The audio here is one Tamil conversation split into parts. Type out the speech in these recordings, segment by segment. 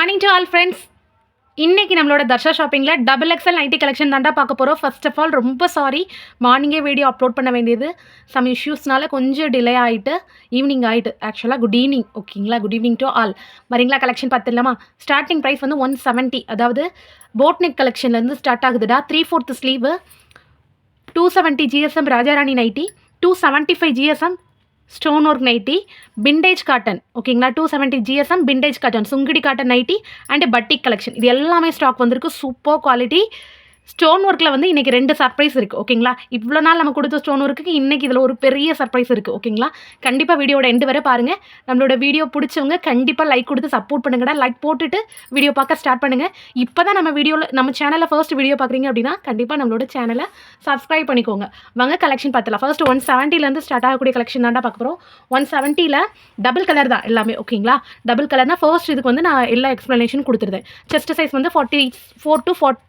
மார்னிங் டு ஆல் ஃப்ரெண்ட்ஸ் இன்றைக்கி நம்மளோட தர்ஷா ஷாப்பிங்கில் டபுள் எக்ஸல் நைட்டி கலெக்ஷன் தாண்டா பார்க்க போகிறோம் ஃபர்ஸ்ட் ஆஃப் ஆல் ரொம்ப சாரி மார்னிங்கே வீடியோ அப்லோட் பண்ண வேண்டியது. சம் இஷ்யூஸ்னால கொஞ்சம் டிலே ஆகிட்டு ஈவினிங் ஆகிட்டு ஆக்சுவலாக குட் ஈவினிங் ஓகேங்களா குட் ஈவினிங் டு ஆல் வரீங்களா? கலெக்ஷன் பார்த்துடலாமா? ஸ்டார்டிங் ப்ரைஸ் வந்து ஒன் செவன்ட்டி அதாவது போட் நெக் கலெக்ஷன்லேருந்து start ஆகுதுடா. Three fourth sleeve two seventy GSM Raja Rani nighty two seventy five GSM stone work nighty vintage cotton ஓகேங்களா two seventy GSM vintage cotton Sungudi cotton nighty and batik collection இது எல்லாமே ஸ்டாக் வந்திருக்கு சூப்பர் குவாலிட்டி ஸ்டோன் ஒர்க்கில் வந்து இன்றைக்கி ரெண்டு சர்ப்ரைஸ் இருக்குது ஓகேங்களா இவ்வளோ நாள் நம்ம கொடுத்த ஸ்டோன் ஒர்க்குக்கு இன்றைக்கி இதில் ஒரு பெரிய சர்ப்ரைஸ் இருக்குது ஓகேங்களா கண்டிப்பாக வீடியோட எண்டு வரை பாருங்கள் நம்மளோட வீடியோ பிடிச்சவங்க கண்டிப்பாக லைக் கொடுத்து சப்போர்ட் பண்ணுங்கடா லைக் போட்டுட்டு வீடியோ பார்க்க ஸ்டார்ட் பண்ணுங்கள் இப்போ தான் நம்ம வீடியோவில் நம்ம சேனலில் ஃபர்ஸ்ட் வீடியோ பார்க்குறீங்க அப்படின்னா கண்டிப்பாக நம்மளோட சேனலை சப்ஸ்கிரைப் பண்ணிக்கோங்க. வாங்க கலெக்ஷன் பார்த்தலாம் ஃபர்ஸ்ட் ஒன் செவன்ட்டிலேருந்து ஸ்டார்ட் ஆகக்கூடிய கலெக்ஷன் தாண்டா பார்க்க போகிறோம் ஒன் செவன்ட்டியில் டபுள் கலர் தான் எல்லாமே ஓகேங்களா டபுள் கலர்னால் ஃபர்ஸ்ட் இதுக்கு வந்து நான் எல்லா எக்ஸ்ப்ளனேஷன் கொடுத்துருந்தேன் செஸ்ட் சைஸ் வந்து forty four to fort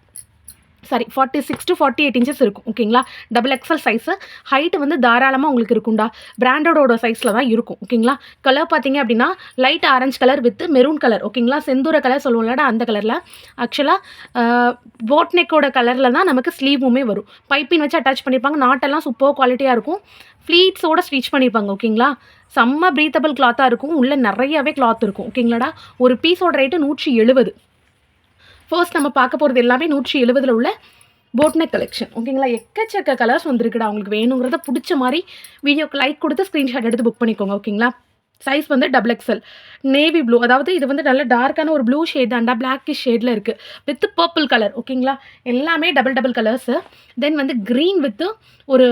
sorry forty six to forty eight inches இருக்கும் ஓகேங்களா டபுள் எக்ஸல் சைஸு ஹைட்டு வந்து தாராளமாக உங்களுக்கு இருக்கும்டா. பிராண்டடோட சைஸில் தான் இருக்கும். ஓகேங்களா கலர் பார்த்தீங்க அப்படின்னா light orange colour with maroon colour ஓகேங்களா செந்தூர கலர் சொல்லுவோம்லடா அந்த கலரில் ஆக்சுவலாக போட் நெக்கோட கலரில் தான் நமக்கு ஸ்லீவுமே வரும். பைப்பின் வச்சு அட்டாச் பண்ணியிருப்பாங்க நாட்டெல்லாம் சூப்பர் குவாலிட்டியாக இருக்கும். ஃப்ளீட்ஸோட ஸ்டிச் பண்ணியிருப்பாங்க ஓகேங்களா செம்ம ப்ரீத்தபிள் கிளாத்தாக இருக்கும். உள்ளே நிறையவே கிளாத் இருக்கும். ஓகேங்களாடா ஒரு பீஸோட ரேட்டு நூற்றி எழுபது. ஃபர்ஸ்ட் நம்ம பார்க்க போகிறது எல்லாமே நூற்றி எழுபதில் உள்ள போட்னெக் கலெக்ஷன் ஓகேங்களா எக்கச்சக்க கலர்ஸ் வந்துருக்குடா. உங்களுக்கு வேணுங்கிறத பிடிச்ச மாதிரி வீடியோக்கு லைக் கொடுத்து ஸ்க்ரீன்ஷாட் எடுத்து புக் பண்ணிக்கோங்க. ஓகேங்களா சைஸ் வந்து டபுள் எக்ஸல் நேவி ப்ளூ அதாவது இது வந்து நல்ல டார்க்கான ஒரு ப்ளூ ஷேட் தான்டா. பிளாக்கிஷ் ஷேடில் இருக்குது வித் பர்பிள் கலர் ஓகேங்களா எல்லாமே டபுள் டபுள் கலர்ஸு தென் வந்து க்ரீன் வித்து ஒரு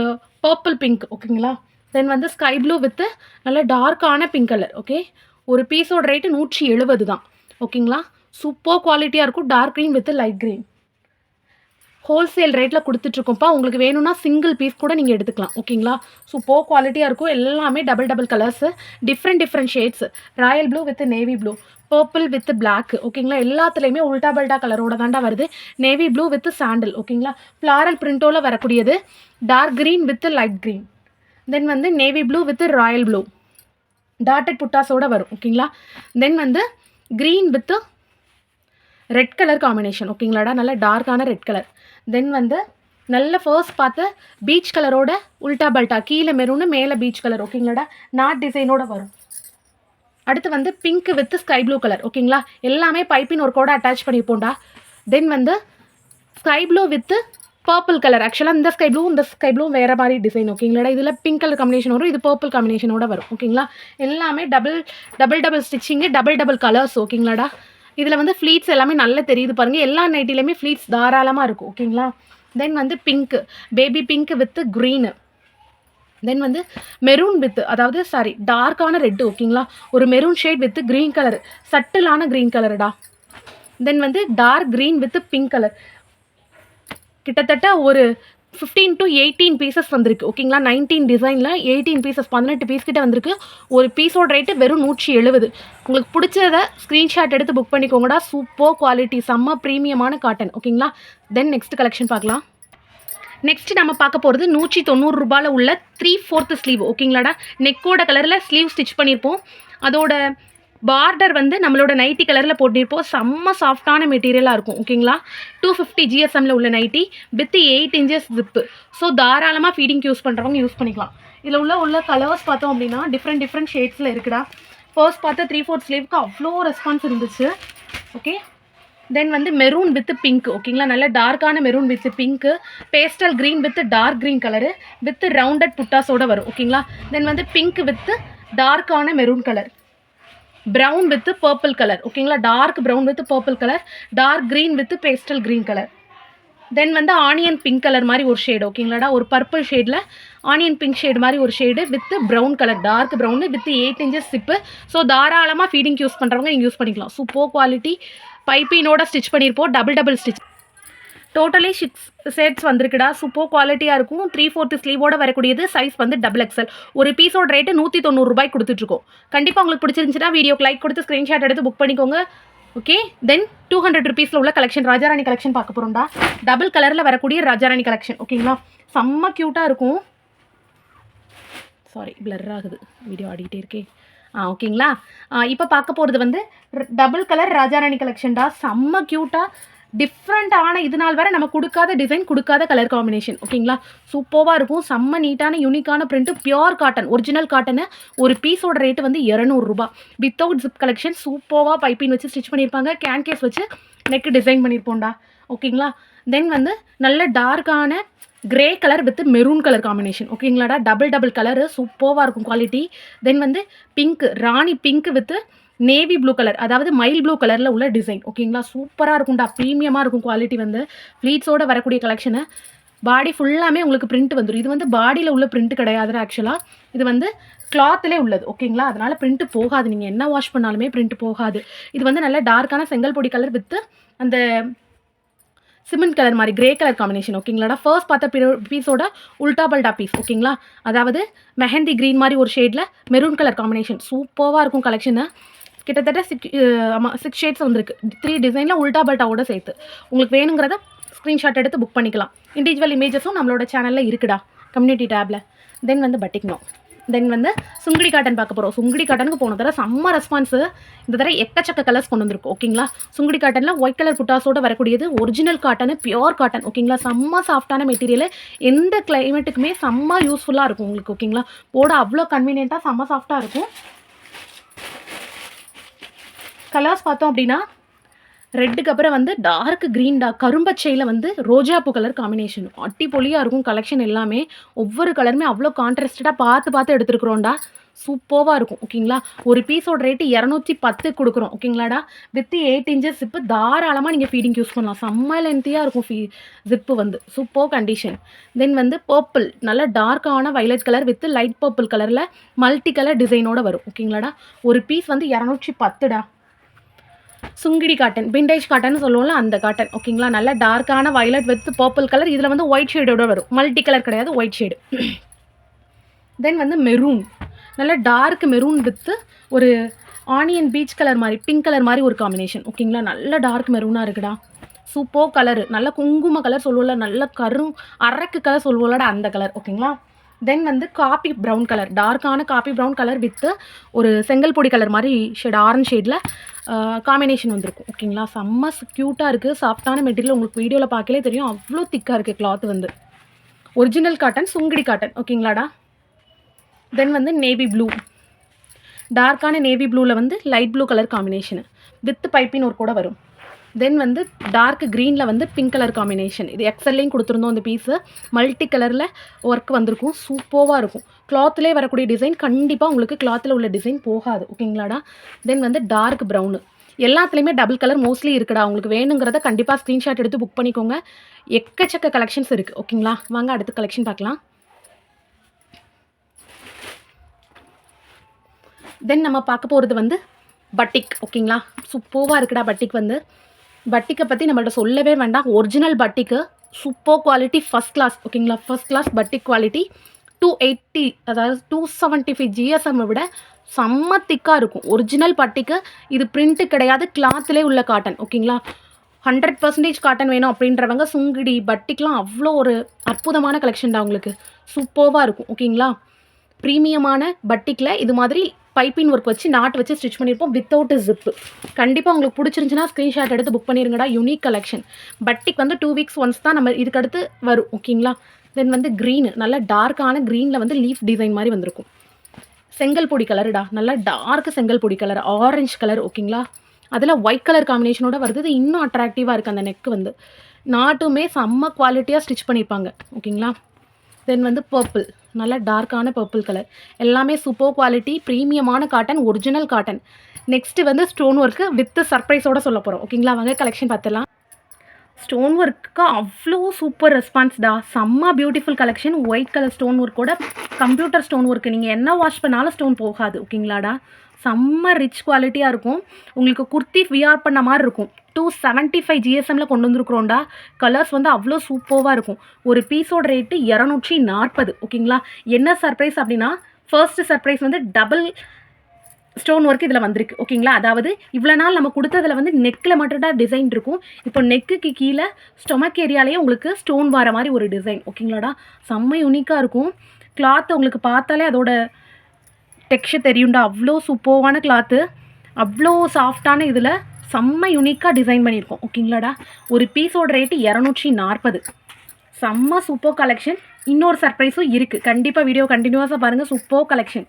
பர்பிள் பிங்க் ஓகேங்களா தென் வந்து ஸ்கை ப்ளூ வித்து நல்ல டார்க்கான பிங்க் கலர் ஓகே ஒரு பீஸோட ரேட்டு நூற்றி எழுபது தான். ஓகேங்களா சூப்பர் குவாலிட்டியாக இருக்கும். Dark green with light green wholesale ரேட்டில் கொடுத்துட்ருக்கோம்ப்பா. உங்களுக்கு வேணும்னா சிங்கிள் பீஸ் கூட நீங்கள் எடுத்துக்கலாம். ஓகேங்களா சூப்பர் குவாலிட்டியாக இருக்கும். எல்லாமே double double colours different different shades royal blue with navy blue purple with black ஓகேங்களா எல்லாத்துலேயுமே உல்டா பல்டா கலரோட தாண்டா வருது. நேவி ப்ளூ வித் சாண்டில் ஓகேங்களா ஃப்ளாரல் பிரிண்டோவில் வரக்கூடியது. Dark green with light green then வந்து navy blue with royal blue dotted புட்டாஸோடு வரும் ஓகேங்களா தென் வந்து green with red colour combination ஓகேங்களாடா நல்ல டார்க்கான ரெட் கலர் தென் வந்து நல்ல ஃபர்ஸ்ட் பார்த்து பீச் கலரோட உல்டா பல்டா கீழே மெரூனு மேலே பீச் கலர் ஓகேங்களாடா நாட் டிசைனோட வரும். அடுத்து வந்து pink with sky blue colour ஓகேங்களா எல்லாமே பைப்பின் ஒர்க்கோட அட்டாச் பண்ணியிருப்போம்டா தென் வந்து sky blue with purple colour ஆக்சுவலாக இந்த ஸ்கை ப்ளூ இந்த ஸ்கை ப்ளூ வேறு மாதிரி டிசைன் ஓகேங்களா இதில் பிங்க் கலர் காம்பினேஷன் வரும் இது பர்பிள் காம்பினேஷனோட வரும் ஓகேங்களா எல்லாமே double double double stitching double double colours ஓகேங்களாடா இதில் வந்து ஃப்ளீட்ஸ் எல்லாமே நல்லா தெரியுது பாருங்கள் எல்லா நைட்டிலையுமே ஃப்ளீட்ஸ் தாராளமாக இருக்கும் ஓகேங்களா? தென் வந்து pink baby pink with green then வந்து மெரூன் வித் அதாவது சாரி டார்க்கான ரெட்டு ஓகேங்களா? ஒரு maroon shade with green colour சட்டிலான green கலருடா தென் வந்து dark green with pink colour கிட்டத்தட்ட ஒரு ஃபிஃப்டீன் டு எயிட்டீன் பீசஸ் வந்திருக்கு ஓகேங்களா நைன்டீன் டிசைனில் எயிட்டீன் பீசஸ் பதினெட்டு பீஸ் கிட்ட வந்திருக்கு. ஒரு பீஸோட ரேட்டு வெறும் நூற்றி எழுபது உங்களுக்கு பிடிச்சத ஸ்க்ரீன்ஷாட் எடுத்து புக் பண்ணிக்கோங்கடா. சூப்பர் குவாலிட்டி செம்ம ப்ரீமியமான காட்டன் ஓகேங்களா தென் நெக்ஸ்ட் கலெக்ஷன் பார்க்கலாம். நெக்ஸ்ட் நம்ம பார்க்க போகிறது நூற்றி தொண்ணூறு ரூபாயில் உள்ள த்ரீ ஃபோர்த்து ஸ்லீவ் ஓகேங்களாடா நெக்கோட கலரில் ஸ்லீவ் ஸ்டிச் பண்ணியிருப்போம். அதோட பார்டர் வந்து நம்மளோட நைட்டி கலரில் போட்டிருப்போம். செம்ம சாஃப்டான மெட்டீரியலாக இருக்கும். ஓகேங்களா டூ ஃபிஃப்டி ஜிஎஸ்எம்மில் உள்ள nighty with eight inches zip so தாராளமாக ஃபீடிங் யூஸ் பண்ணுறவங்க யூஸ் பண்ணிக்கலாம். இதில் உள்ள உள்ள கலர்ஸ் பார்த்தோம் அப்படின்னா டிஃப்ரெண்ட் டிஃப்ரெண்ட் ஷேட்ஸில் இருக்குடா. ஃபர்ஸ்ட் பார்த்தா த்ரீ ஃபோர்த் ஸ்லீவ்க்கு அவ்வளோ ரெஸ்பான்ஸ் இருந்துச்சு. ஓகே தென் வந்து மெரூன் வித் பிங்க் ஓகேங்களா நல்ல டார்க்கான maroon with pink pastel green with dark green colour with rounded புட்டாஸோட வரும். ஓகேங்களா தென் வந்து pink with டார்க்கான maroon colour brown with purple colour ஓகேங்களா dark brown with purple colour dark green with pastel green colour then வந்து ஆனியன் பிங்க் கலர் மாதிரி ஒரு ஷேடு ஓகேங்களாடா ஒரு பர்பிள் ஷேடில் ஆனியன் பிங்க் ஷேடு மாதிரி ஒரு shade with brown colour dark brown with eight inches zip so தாராளமாக ஃபீடிங் யூஸ் பண்ணுறவங்க நீங்கள் யூஸ் பண்ணிக்கலாம். சூப்பர் குவாலிட்டி பைப்பினோட ஸ்டிச் பண்ணியிருப்போம் double double stitch totally six sets வந்திருக்குடா. Super குவாலிட்டியாக இருக்கும். த்ரீ ஃபோர்த்து ஸ்லீவோட வரக்கூடியது சைஸ் வந்து டபுள் எக்ஸல் ஒரு பீஸோட ரேட்டு நூற்றி தொண்ணூறு ரூபாய் கொடுத்துட்ருக்கோம். கண்டிப்பாக உங்களுக்கு பிடிச்சிருந்துச்சுன்னா வீடியோக்கு லைக் கொடுத்து ஸ்க்ரீன்ஷாட் எடுத்து புக் பண்ணிக்கோங்க. ஓகே தென் டூ ஹண்ட்ரட் ருபீஸில் உள்ள கலெக்ஷன் ராஜாராணி கலெக்ஷன் பார்க்க போகிறோம்டா டபுள் கலரில் வரக்கூடிய ராஜாராணி கலெக்ஷன் ஓகேங்களா செம்ம க்யூட்டாக இருக்கும். சாரி பிளர் ஆகுது. வீடியோ ஆடிக்கிட்டே இருக்கே ஆ ஓகேங்களா இப்போ பார்க்க போகிறது வந்து டபுள் கலர் ராஜாராணி கலெக்ஷன்டா செம்ம க்யூட்டாக டிஃப்ரெண்ட்டான இது நாள் வரை நம்ம கொடுக்காத டிசைன் கொடுக்காத கலர் காம்பினேஷன் ஓகேங்களா சூப்பராக இருக்கும். செம்ம நீட்டான யூனிக்கான print pure cotton original cotton ஒரு பீஸோட ரேட்டு வந்து இரநூறுபா வித்தவுட் ஜிப் கலெக்ஷன் சூப்பராக பைப்பின் வச்சு ஸ்டிச் பண்ணியிருப்பாங்க. கேன் கேஸ் வச்சு நெக் டிசைன் பண்ணியிருப்போம்டா. ஓகேங்களா தென் வந்து நல்ல டார்க்கான grey colour with maroon colour combination ஓகேங்களாடா double double colour சூப்பராக இருக்கும் குவாலிட்டி தென் வந்து pink Rani pink with navy blue colour அதாவது மைல் ப்ளூ கலரில் உள்ள டிசைன் ஓகேங்களா சூப்பராக இருக்கும்டா. ப்ரீமியமாக இருக்கும் குவாலிட்டி வந்து. ஃப்ளீட்ஸோட வரக்கூடிய கலெக்ஷனு பாடி ஃபுல்லாமே உங்களுக்கு பிரிண்ட் வந்துடும் இது வந்து பாடியில் உள்ள பிரிண்ட் கிடையாது ஆக்சுவலாக இது வந்து கிளாத்திலே உள்ளது. ஓகேங்களா அதனால் பிரிண்ட் போகாது. நீங்கள் என்ன வாஷ் பண்ணாலுமே பிரிண்ட் போகாது. இது வந்து நல்ல டார்க்கான செங்கல் பொடி கலர் வித்து அந்த சிமெண்ட் கலர் மாதிரி கிரே கலர் காம்பினேஷன் ஓகேங்களாடா ஃபர்ஸ்ட் பார்த்த பீஸோட உல்டா பல்டா பீஸ் ஓகேங்களா அதாவது மெஹந்தி க்ரீன் மாதிரி ஒரு ஷேடில் மெரூன் கலர் காம்பினேஷன் சூப்பராக இருக்கும் கலெக்ஷனை கிட்டத்தட்ட சிக் ஆமாம் சிக்ஸ் ஷேட்ஸ் வந்திருக்கு. த்ரீ டிசைனில் உல்டா பல்ட்டாவோட சேர்த்து. உங்களுக்கு வேணுங்கிறத ஸ்க்ரீன்ஷாட் எடுத்து புக் பண்ணிக்கலாம். இண்டிவிஜுவல் இமேஜஸும் நம்மளோட சேனலில் இருக்குடா கம்யூனிட்டி டேப்பில் தென் வந்து பட்டிக்னோ தென் வந்து சுங்குடி காட்டன் பார்க்க போகிறோம் சுங்குடி காட்டனுக்கு போன தடவை செம்ம ரெஸ்பான்ஸு இந்த தடவை எக்கச்சக்க கலர்ஸ் கொண்டு வந்திருக்கும் ஓகேங்களா சுங்குடி காட்டனில் ஒயிட் கலர் புட்டாஸோட வரக்கூடியது ஒரிஜினல் காட்டன் பியோர் காட்டன் ஓகேங்களா செம்ம சாஃப்டான மெட்டீரியல் எந்த கிளைமேட்டுக்குமே செம்ம யூஸ்ஃபுல்லாக இருக்கும் உங்களுக்கு ஓகேங்களா போட அவ்வளோ கன்வீனியண்ட்டாக செம்ம சாஃப்டாக இருக்கும். கலர்ஸ் பார்த்தோம் அப்படின்னா ரெட்டுக்கு அப்புறம் வந்து டார்க் க்ரீன் டா கரும்பச்சையில் வந்து ரோஜா பூ கலர் காம்பினேஷன் அட்டிப்பொலியாக இருக்கும் கலெக்ஷன் எல்லாமே. ஒவ்வொரு கலருமே அவ்வளோ கான்ட்ராஸ்டடாக பார்த்து பார்த்து எடுத்துருக்குறோம்டா. சூப்பராக இருக்கும் ஓகேங்களா ஒரு பீஸோட ரேட்டு இரநூத்தி பத்து கொடுக்குறோம் ஓகேங்களாடா வித் எயிட் இன்ச்சஸ் இப்போ தாராளமாக நீங்கள் ஃபீடிங் யூஸ் பண்ணலாம். செம்ம லென்த்தியாக இருக்கும் ஃபீ ஜிப்பு வந்து. சூப்பர் கண்டிஷன் தென் வந்து பர்பிள் நல்ல டார்க்கான violet colour with light purple கலரில் மல்டி கலர் டிசைனோட வரும் ஓகேங்களாடா ஒரு பீஸ் வந்து இரநூற்றி பத்துடா. சுங்கிடி காட்டன் பிண்டேஜ் காட்டன் சொல்லுவோம்ல அந்த காட்டன். ஓகேங்களா நல்ல டார்க்கான வயலட் வித் பர்பிள் கலர் இதில் வந்து ஒயிட் ஷேடோட வரும். மல்டி கலர் கிடையாது ஒயிட் ஷேடு தென் வந்து மெரூன் நல்ல டார்க் மெரூன் வித்து ஒரு ஆனியன் பீச் கலர் மாதிரி பிங்க் கலர் மாதிரி ஒரு காம்பினேஷன் ஓகேங்களா நல்ல டார்க் மெரூனாக இருக்குடா. சூப்போ கலரு நல்ல குங்கும கலர் சொல்லுவோம்ல நல்ல கரும் அரக்கு கலர் சொல்லுவோம்லடா அந்த கலர் ஓகேங்களா தென் வந்து காப்பி ப்ரௌன் கலர் டார்க்கான காப்பி ப்ரௌன் கலர் வித்து ஒரு செங்கல் பொடி கலர் மாதிரி ஷேட் ஆரஞ்ச் ஷேடில் காம்பினேஷன் வந்திருக்கும். ஓகேங்களா செம்ம க்யூட்டாக இருக்குது சாஃப்டான மெட்டீரியல் உங்களுக்கு வீடியோவில் பார்க்கலே தெரியும். அவ்வளோ திக்காக இருக்குது கிளாத் வந்து. ஒரிஜினல் காட்டன் சுங்கிடி காட்டன் ஓகேங்களாடா தென் வந்து நேவி ப்ளூ டார்க்கான நேவி ப்ளூவில் வந்து light blue colour combination with piping ஒரு கூட வரும். தென் வந்து டார்க் க்ரீனில் வந்து பிங்க் கலர் காம்பினேஷன் இது எக்ஸல்லையும் கொடுத்துருந்தோம் அந்த பீஸு மல்டி கலரில் ஒர்க் வந்திருக்கும். சூப்பராக இருக்கும். கிளாத்லேயே வரக்கூடிய டிசைன் கண்டிப்பாக உங்களுக்கு கிளாத்தில் உள்ள டிசைன் போகாது. ஓகேங்களாடா தென் வந்து டார்க் ப்ரௌனு எல்லாத்துலேயுமே டபுள் கலர் மோஸ்ட்லி இருக்குடா. உங்களுக்கு வேணுங்கிறத கண்டிப்பாக ஸ்க்ரீன்ஷாட் எடுத்து புக் பண்ணிக்கோங்க. எக்கச்சக்க கலெக்ஷன்ஸ் இருக்குது ஓகேங்களா வாங்க அடுத்த கலெக்ஷன் பார்க்கலாம். தென் நம்ம பார்க்க போகிறது வந்து பட்டிக் ஓகேங்களா சூப்பராக இருக்குடா பட்டிக் வந்து. பட்டிக்கை பற்றி நம்மள்ட்ட சொல்லவே வேண்டாம். ஒரிஜினல் பட்டிக்கு சூப்பர் குவாலிட்டி ஃபஸ்ட் கிளாஸ் ஓகேங்களா first class batik quality two eighty அதாவது டூ செவன்ட்டி ஃபைவ் ஜிஎஸ்எம்மை விட செம்ம திக்காக இருக்கும். ஒரிஜினல் பட்டிக்கு இது பிரிண்ட்டு கிடையாது கிளாத்திலே உள்ள காட்டன் ஓகேங்களா ஹண்ட்ரட் பர்சன்டேஜ் காட்டன் வேணும் அப்படின்றவங்க சுங்கிடி பட்டிக்கெலாம் அவ்வளோ ஒரு அற்புதமான கலெக்ஷன் தான் உங்களுக்கு. சூப்பர்வாக இருக்கும் ஓகேங்களா ப்ரீமியமான பட்டிக்கில் இது மாதிரி பைப்பின் ஒர்க் வச்சு நாட் வச்சு ஸ்டிச் பண்ணியிருப்போம் வித்தவுட் ஜிப்பு கண்டிப்பாக உங்களுக்கு பிடிச்சிருந்துச்சுன்னா ஸ்க்ரீன்ஷாட் எடுத்து புக் பண்ணிருங்கடா. யூனிக் கலெக்ஷன் பட்டிக் வந்து டூ வீக்ஸ் ஒன்ஸ் தான் நம்ம இதுக்கடுத்து வரும். ஓகேங்களா தென் வந்து க்ரீனு நல்லா டார்க்கான க்ரீனில் வந்து லீஃப் டிசைன் மாதிரி வந்திருக்கும். செங்கல் பொடி கலருடா. நல்லா டார்க் செங்கல் பொடி கலர் ஆரஞ்சு கலர் ஓகேங்களா அதில் ஒயிட் கலர் காம்பினேஷனோட வருது. இன்னும் அட்ராக்டிவாக இருக்குது அந்த நெக்கு வந்து. நாட்டுமே செம்ம குவாலிட்டியாக ஸ்டிச் பண்ணியிருப்பாங்க. ஓகேங்களா தென் வந்து பர்பிள் நல்ல டார்க்கான பர்பிள் கலர் எல்லாமே சூப்பர் குவாலிட்டி ப்ரீமியமான காட்டன் ஒரிஜினல் காட்டன் நெக்ஸ்ட்டு வந்து ஸ்டோன் ஒர்க்கு வித் சர்ப்ரைஸோட சொல்ல போகிறோம் ஓகேங்களா வாங்க கலெக்ஷன் பார்த்துலாம் ஸ்டோன் ஒர்க்கு அவ்வளோ சூப்பர் ரெஸ்பான்ஸ்டா செம்ம beautiful collection white colour stone ஒர்க்கோட computer stone work நீங்கள் என்ன வாஷ் பண்ணாலும் ஸ்டோன் போகாது. ஓகேங்களாடா செம்ம ரிச் குவாலிட்டியாக இருக்கும். உங்களுக்கு குர்த்தி வியார் பண்ண மாதிரி இருக்கும். டூ செவன்ட்டி ஃபைவ் ஜிஎஸ்எம்மில் கொண்டு வந்திருக்கிறோண்டா கலர்ஸ் வந்து அவ்வளோ சூப்பராக இருக்கும். ஒரு பீஸோட ரேட்டு இரநூற்றி நாற்பது ஓகேங்களா என்ன சர்ப்ரைஸ் அப்படின்னா ஃபர்ஸ்ட் சர்ப்ரைஸ் வந்து டபுள் ஸ்டோன் ஒர்க் இதில் வந்திருக்கு ஓகேங்களா அதாவது இவ்வளோ நாள் நம்ம கொடுத்ததில் வந்து நெக்கில் மட்டும்தான் டிசைன் இருக்கும். இப்போ நெக்குக்கு கீழே ஸ்டொமக் ஏரியாலேயே உங்களுக்கு ஸ்டோன் வர மாதிரி ஒரு டிசைன் ஓகேங்களாடா செம்ம யூனிக்காக இருக்கும். கிளாத் உங்களுக்கு பார்த்தாலே அதோட டெக்ஸ்டர் தெரியும்டா. அவ்வளோ சூப்பர்வான கிளாத்து அவ்வளோ சாஃப்டான இதில் செம்ம யூனிக்காக டிசைன் பண்ணியிருக்கோம். ஓகேங்களாடா? ஒரு பீஸோட ரேட்டு இரநூற்றி நாற்பது. செம்ம சூப்பர் கலெக்ஷன் இன்னொரு சர்ப்ரைஸும் இருக்குது கண்டிப்பாக வீடியோ கண்டினியூஸாக பாருங்கள் சூப்பர் கலெக்ஷன்